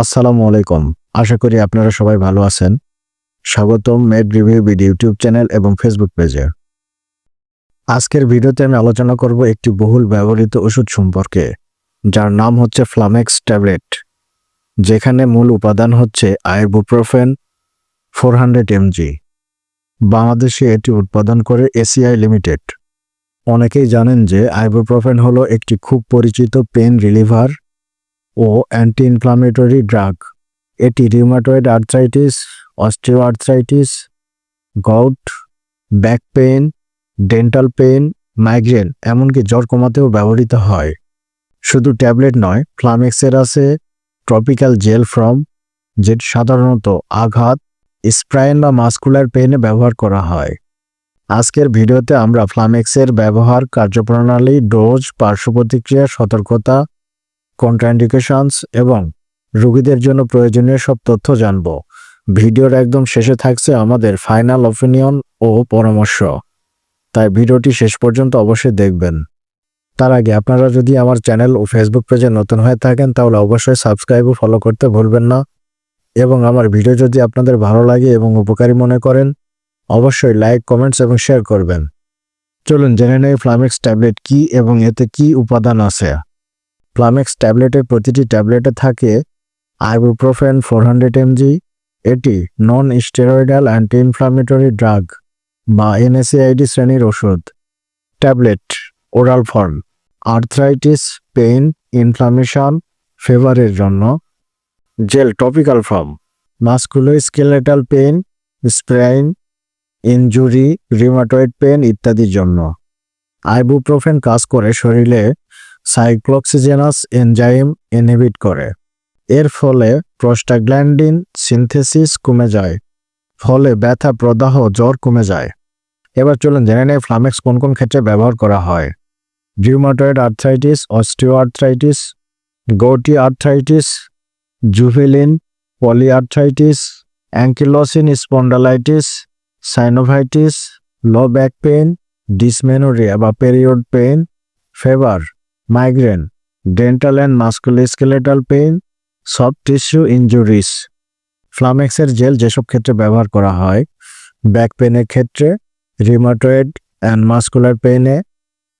আসসালামু আলাইকুম। আশা করি আপনারা সবাই ভালো আছেন। স্বাগতম med review bid YouTube channel এবং ফেসবুক পেজে। আজকের ভিডিওতে আমি আলোচনা করব একটি বহুল ব্যবহৃত ওষুধ সম্পর্কে, যার নাম হচ্ছে ফ্লামেক্স ট্যাবলেট, যেখানে মূল উপাদান হচ্ছে আইবুপ্রোফেন ফোর হান্ড্রেড এমজি। বাংলাদেশে এটি উৎপাদন করে এসিআই লিমিটেড। অনেকেই জানেন যে আইবুপ্রোফেন হলো একটি খুব পরিচিত পেন রিলিভার ও অ্যান্টি ইনফ্লামেটরি ড্রাগ এটি rheumatoid arthritis osteoarthritis gout back pain dental pain migraine এমনকি জ্বর কমাতেও ব্যবহৃত হয়। শুধু ট্যাবলেট নয় ফ্লামেক্সের আছে ট্রপিক্যাল জেল ফ্রম যেটি সাধারণত আঘাত স্প্রাইন বা মাস্কুলার পেইনে ব্যবহার করা হয়। আজকের ভিডিওতে আমরা ফ্লামেক্সের ব্যবহার কার্যপ্রণালী, ডোজ, পার্শ্ব প্রতিক্রিয়া, সতর্কতা কন্ট্রাইন্ডিকেশনস এবং রোগীদের জন্য প্রয়োজনীয় সব তথ্য জানব। ভিডিওর একদম শেষে থাকছে আমাদের ফাইনাল অপিনিয়ন ও পরামর্শ। তাই ভিডিওটি শেষ পর্যন্ত অবশ্যই দেখবেন। তার আগে আপনারা যদি আমার চ্যানেল ও ফেসবুক পেজে নতুন হয়ে থাকেন, তাহলে অবশ্যই সাবস্ক্রাইব ও ফলো করতে ভুলবেন না। এবং আমার ভিডিও যদি আপনাদের ভালো লাগে এবং উপকারী মনে করেন, অবশ্যই লাইক কমেন্টস এবং শেয়ার করবেন। চলুন জেনে নেই ফ্লামেক্স ট্যাবলেট কি এবং এতে কি উপাদান আছে। ফ্লামেক্স ট্যাবলেটের প্রতিটি ট্যাবলেটে থাকে আইবুপ্রোফেন ফোর হান্ড্রেড এমজি এটি non steroidal anti inflammatory drug বা এনএসএআইডি শ্রেণির ওষুধ। Tablet oral form arthritis pain inflammation ফেভারের জন্য। Gel topical form musculoskeletal pain sprain injury rheumatoid pain ইত্যাদির জন্য। আইবুপ্রোফেন কাজ করে শরীরে সাইক্লোক্সিজেনাস এনজাইম ইনহিবিট করে। এর ফলে প্রস্টাগ্ল্যান্ডিন সিনথেসিস কমে যায়, ফলে ব্যথা, প্রদাহ, জ্বর কমে যায়। এবার চলুন জেনে নেই ফ্লামেক্স কোন কোন ক্ষেত্রে ব্যবহার করা হয়। Rheumatoid arthritis osteoarthritis gouty arthritis, জুভেলিন, polyarthritis, ankylosing spondylitis, synovitis, low back pain, dysmenorrhoea বা period pain, fever. Migraine dental and musculoskeletal pain soft tissue injuries ফ্লামেক্সের gel যেসব ক্ষেত্রে ব্যবহার করা হয় ব্যাক পেনের ক্ষেত্রে রিমাটয়েড অ্যান্ড মাস্কুলার পেইনে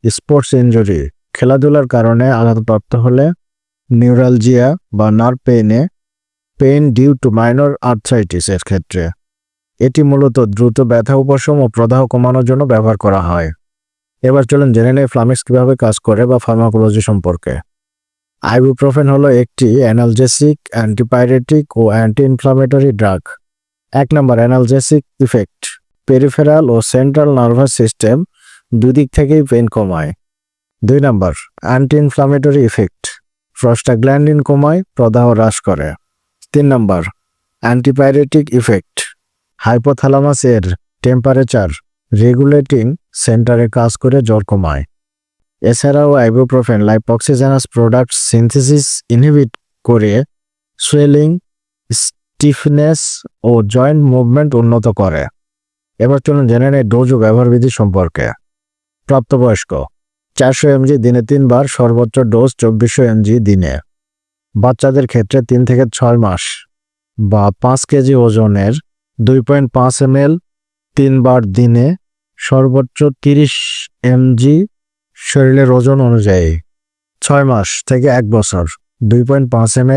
স্পোর্টস ইনজুরি খেলাধুলার কারণে আঘাতপ্রাপ্ত হলে নিউরালজিয়া বা nerve পেইনে pain due to minor arthritis এর ক্ষেত্রে। এটি মূলত দ্রুত ব্যথা, উপশম ও প্রদাহ কমানোর জন্য ব্যবহার করা হয়। এবার চলুন জেনে নেই ফ্লামিক্স কীভাবে কাজ করে বা ফার্মাকোলজি সম্পর্কে। আইবুপ্রোফেন হলো একটি অ্যানালজেসিক অ্যান্টিপাইরেটিক ও অ্যান্টি ইনফ্লামেটরি ড্রাগ এক নম্বর অ্যানালজেসিক ইফেক্ট পেরিফেরাল ও সেন্ট্রাল নার্ভাস সিস্টেম দুদিক থেকেই পেন কমায়। দুই নম্বর অ্যান্টি ইনফ্লামেটরি ইফেক্ট ফ্রস্টাগ্ল্যান্ডিন কমায়, প্রদাহ হ্রাস করে। তিন নম্বর অ্যান্টিপাইরেটিক ইফেক্ট হাইপোথ্যালামাস এর টেম্পারেচার রেগুলেটিং সেন্টারে কাজ করে জ্বর কমায়। এছাড়াও ibuprofen, lipoxygenase product synthesis inhibit করে সোয়েলিং, স্টিফনেস ও জয়েন্ট মুভমেন্ট উন্নত করে। এবার চলুন জেনে নেই ডোজ ও ব্যবহারবিধি সম্পর্কে। প্রাপ্তবয়স্ক, চারশো এমজি দিনে তিনবার সর্বোচ্চ ডোজ চব্বিশশো এমজি দিনে। বাচ্চাদের ক্ষেত্রে তিন থেকে ছয় মাস বা পাঁচ কেজি ওজনের দুই পয়েন্ট পাঁচ এম তিনবার দিনে সর্বোচ্চ তিরিশ এমজি শরীরের ওজন অনুযায়ী। ছয় মাস থেকে এক বছর, দুই পয়েন্ট পাঁচ এম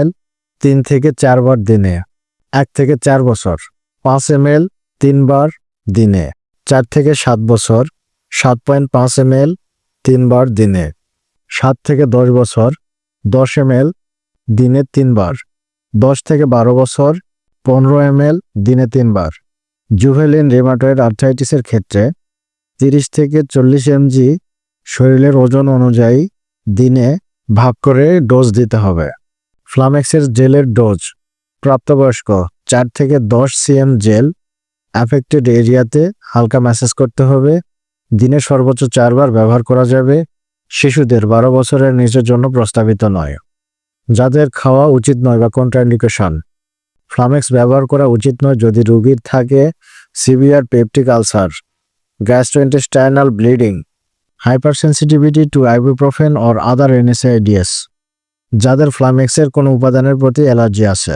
তিন থেকে চারবার দিনে। এক থেকে চার বছর, পাঁচ এম তিনবার দিনে। চার থেকে সাত বছর, সাত পয়েন্ট পাঁচ এম তিনবার দিনে। সাত থেকে দশ বছর, দশ এম দিনে তিনবার দশ থেকে বারো বছর, পনেরো এম দিনে তিনবার জুভেলিন রেমাটয়েড আর্থাইটিসের ক্ষেত্রে তিরিশ থেকে চল্লিশ এমজি শরীরের ওজন অনুযায়ী দিনে ভাগ করে ডোজ দিতে হবে। ফ্লামেক্সের জেলের ডোজ। প্রাপ্তবয়স্ক, চার থেকে দশ সিএম জেল অ্যাফেক্টেড এরিয়াতে হালকা ম্যাসেজ করতে হবে। দিনে সর্বোচ্চ চারবার ব্যবহার করা যাবে। শিশুদের বারো বছরের নিচের জন্য প্রস্তাবিত নয়। যাদের খাওয়া উচিত নয় বা কন্ট্রাইন্ডিকেশন। ফ্লামেক্স ব্যবহার করা উচিত নয় যদি রোগীর থাকে severe peptic ulcer. Gastrointestinal bleeding hypersensitivity to ibuprofen or other NSAIDs, যাদের ফ্লামেক্সের কোনো উপাদানের প্রতি অ্যালার্জি আছে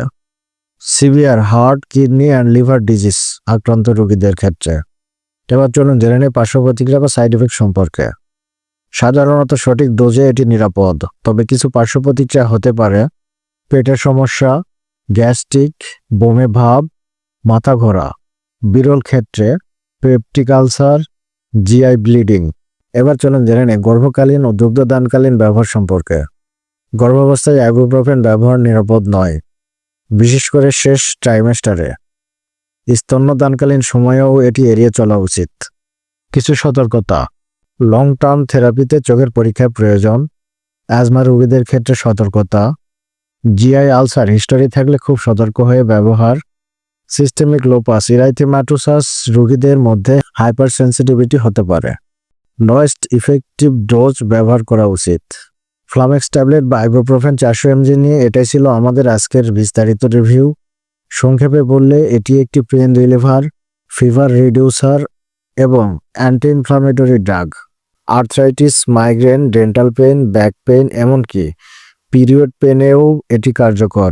severe heart kidney and liver disease আক্রান্ত রোগীদের ক্ষেত্রে। এবার চলুন জেনে নিই পার্শ্ব প্রতিক্রিয়া বা সাইড এফেক্ট সম্পর্কে। সাধারণত সঠিক ডোজে এটি নিরাপদ, তবে কিছু পার্শ্ব প্রতিক্রিয়া হতে পারে। পেটের সমস্যা গ্যাস্ট্রিক বমে ভাব, মাথা ঘোরা। বিরল ক্ষেত্রে পেপটিক আলসার জিআই ব্লিডিং। এবার চলুন জেনে নিই, গর্ভকালীন ও দুগ্ধদানকালীন ব্যবহার সম্পর্কে। গর্ভাবস্থায় অ্যাগ্রোপ্রোফেন ব্যবহার নিরাপদ নয়, বিশেষ করে শেষ ট্রাইমেস্টারে স্তন্যদানকালীন সময়েও এটি এড়িয়ে চলা উচিত। কিছু সতর্কতা। লং টার্ম থেরাপিতে চোখের পরীক্ষার প্রয়োজন। অ্যাজমা রোগীদের ক্ষেত্রে সতর্কতা। জিআই আলসার হিস্টোরি থাকলে খুব সতর্ক হয়ে ব্যবহার। সিস্টেমিক লোপাস ইরাইথেমাটোসাস রোগীদের মধ্যে হাইপার সেন্সিটিভিটি হতে পারে। নয়েস্ট ইফেক্টিভ ডোজ ব্যবহার করা উচিত। ফ্লামেক্স ট্যাবলেট বা আইব্রোপ্রোফেন চারশো এমজি নিয়ে এটাই ছিল আমাদের আজকের বিস্তারিত রিভিউ সংক্ষেপে বললে, এটি একটি পেন রিলিভার ফিভার রিডিউসার এবং anti inflammatory drug arthritis migraine dental pain back pain এমনকি পিরিয়ড পেনেও এটি কার্যকর।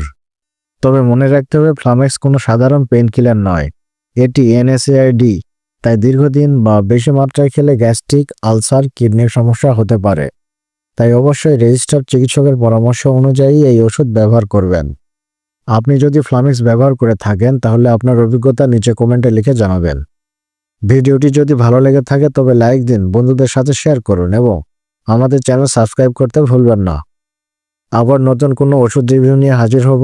তবে মনে রাখতে হবে ফ্লামেক্স কোনো সাধারণ পেন কিলার নয়। এটি এনএসএআইডি তাই দীর্ঘদিন বা বেশি মাত্রায় খেলে গ্যাস্ট্রিক, আলসার, কিডনির সমস্যা হতে পারে। তাই অবশ্যই রেজিস্টার্ড চিকিৎসকের পরামর্শ অনুযায়ী এই ওষুধ ব্যবহার করবেন। আপনি যদি ফ্লামিক্স ব্যবহার করে থাকেন, তাহলে আপনার অভিজ্ঞতা নিচে কমেন্টে লিখে জানাবেন। ভিডিওটি যদি ভালো লেগে থাকে, তবে লাইক দিন, বন্ধুদের সাথে শেয়ার করুন এবং আমাদের চ্যানেল সাবস্ক্রাইব করতে ভুলবেন না। আবার নতুন কোনো ওষুধ রিভিউ নিয়ে হাজির হব।